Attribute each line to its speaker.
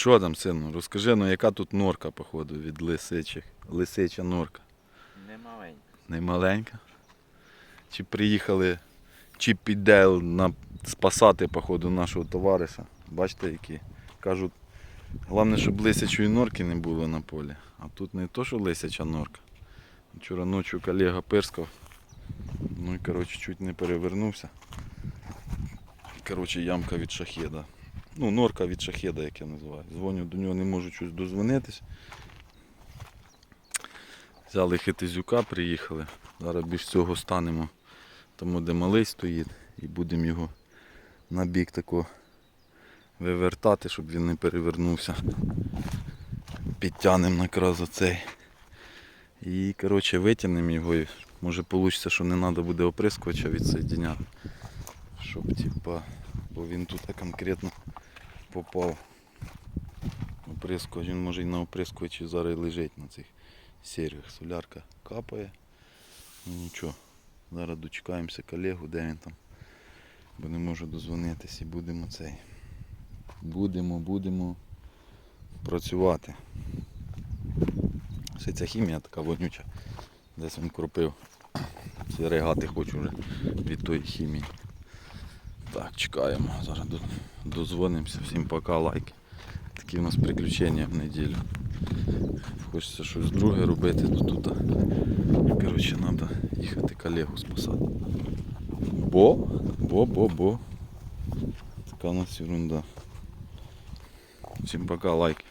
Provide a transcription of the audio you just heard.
Speaker 1: Що там, сину? Розкажи, ну яка тут норка, походу, від лисичих. Лисича норка.
Speaker 2: Не маленька.
Speaker 1: Не маленька. Чи приїхали Чіп і на спасати, походу, нашого товариша. Бачите, які. Кажуть, головне, щоб лисячої норки не було на полі. А тут не то, що лисяча норка. Вчора ночі колега пирскав. Ну і коротше чуть не перевернувся. Коротше, ямка від шахеда. Ну, норка від шахеда, як я називаю. Дзвоню до нього, не можу щось дозвонитись. Взяли хитизюка, приїхали. Зараз більш цього станемо тому, де малий стоїть, і будемо його на бік тако вивертати, щоб він не перевернувся. Підтягнемо якраз оцей. І коротше витягнемо його. І може вийде, що не треба буде оприскувача відсоєдняти. Щоб типа, бо він тут конкретно попав. Оприскувач, він може і на оприскувачі зараз лежить на цих серіях. Солярка капає. Ну нічого. Зараз дочекаємося колегу, де він там. Бо не можу дозвонитись і будемо цей. Будемо, будемо працювати. Ще ця хімія така вонюча. Десь він кропив. Ці регати хочу вже від тої хімії. Так, чекаємо. Зараз до- дозвонимося. Всім пока, лайки. Такі у нас приключення в неділю. Хочеться щось друге робити, то тут. а, Коротше, треба їхати колегу спасати. Бо, бо, бо, бо. Така у нас ерунда. Всім пока, лайки.